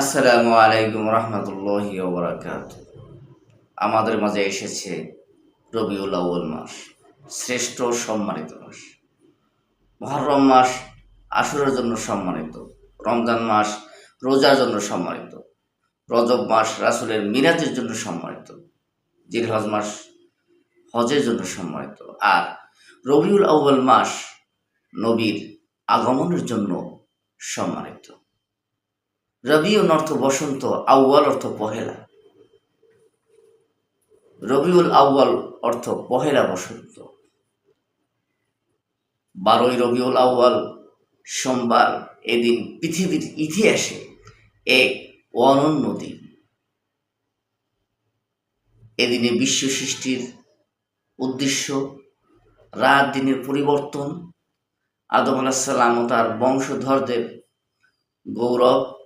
আসসালামু আলাইকুম রহমতুল্লাহ ওবরাকাত আমাদের মাঝে এসেছে রবিউল আউ্ল মাস, শ্রেষ্ঠ সম্মানিত মাস। মহরম মাস আশুরের জন্য সম্মানিত, রমজান মাস রোজার জন্য সম্মানিত, রজব মাস রাসুলের মিরাজের জন্য সম্মানিত, জিলহজ মাস হজের জন্য সম্মানিত। আর রবিউল আউ্ল মাস নবীর আগমনের জন্য সম্মানিত। রবিউল অর্থ বসন্ত আউয়াল অর্থ পহেলা। রবিউল আউয়াল অর্থ পহেলা বসন্ত। বারোই রবিউল আউয়াল, সোমবার এদিন পৃথিবীর ইতিহাসে এক অনন্য দিন। এদিনে বিশ্ব সৃষ্টির উদ্দেশ্য, রাত দিনের পরিবর্তন, আদম আলাহিসাল্লাম ও তার বংশধরদের গৌরব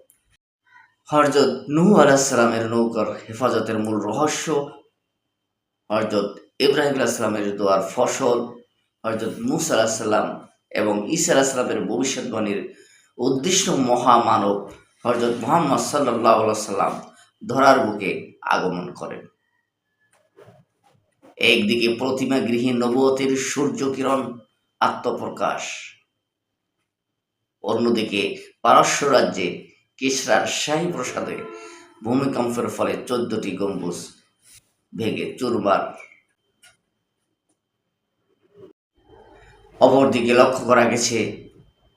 হরজত নুহ আলাহিসাল্লামের নৌকার হেফাজতের মূল রহস্য হরজত ইব্রাহিম আলাহিসাল্লামের দোয়ার ফসল হরজত মুসা আলাহিসাল্লাম এবং ঈসা আলাহিসাল্লামের ভবিষ্যৎবাণীর উদ্দিষ্ট মহামানব হরজত মোহাম্মদ সাল্লাহ সাল্লাম ধরার বুকে আগমন করেন। একদিকে প্রতিমা গৃহী নবতের সূর্য কিরণ আত্মপ্রকাশ, অন্যদিকে পারস্য রাজ্যে কিসরার শাহী প্রসাদে ভূমিকম্পের ফলে চোদ্দটি গম্বুজ ভেঙে চুরমার। অপরদিকে লক্ষ্য করা গেছে,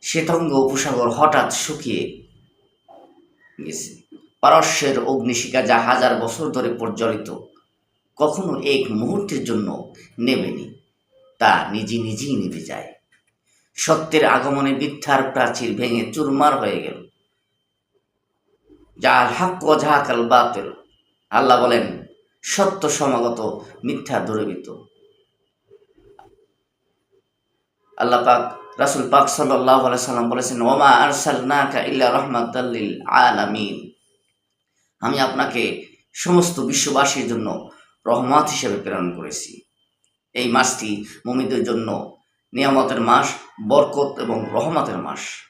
শ্বেতঙ্গ উপসাগর হঠাৎ শুকিয়ে গেছে। পারস্যের অগ্নিশিকা যা হাজার বছর ধরে প্রজ্বলিত, কখনো এক মুহূর্তের জন্য নেবেনি তা নিজে নিজেই নিভে যায়। সত্যের আগমনে মিথ্যার প্রাচীর ভেঙে চুরমার হয়ে গেল। যা হাক ঝাকাল বাতিল। আল্লাহ বলেন, সত্য সমাগত, মিথ্যা দূরীভূত। আল্লাহ পাক রাসুল পাক সাল্লাহ সাল্লাম বলেছেন ওমা আরসালনাকা ইল্লা রহমাতাল্লিল আলামিন। আমি আপনাকে সমস্ত বিশ্ববাসীর জন্য রহমত হিসেবে প্রেরণ করেছি। এই মাসটি মমিদের জন্য নিয়ামতের মাস, বরকত এবং রহমতের মাস।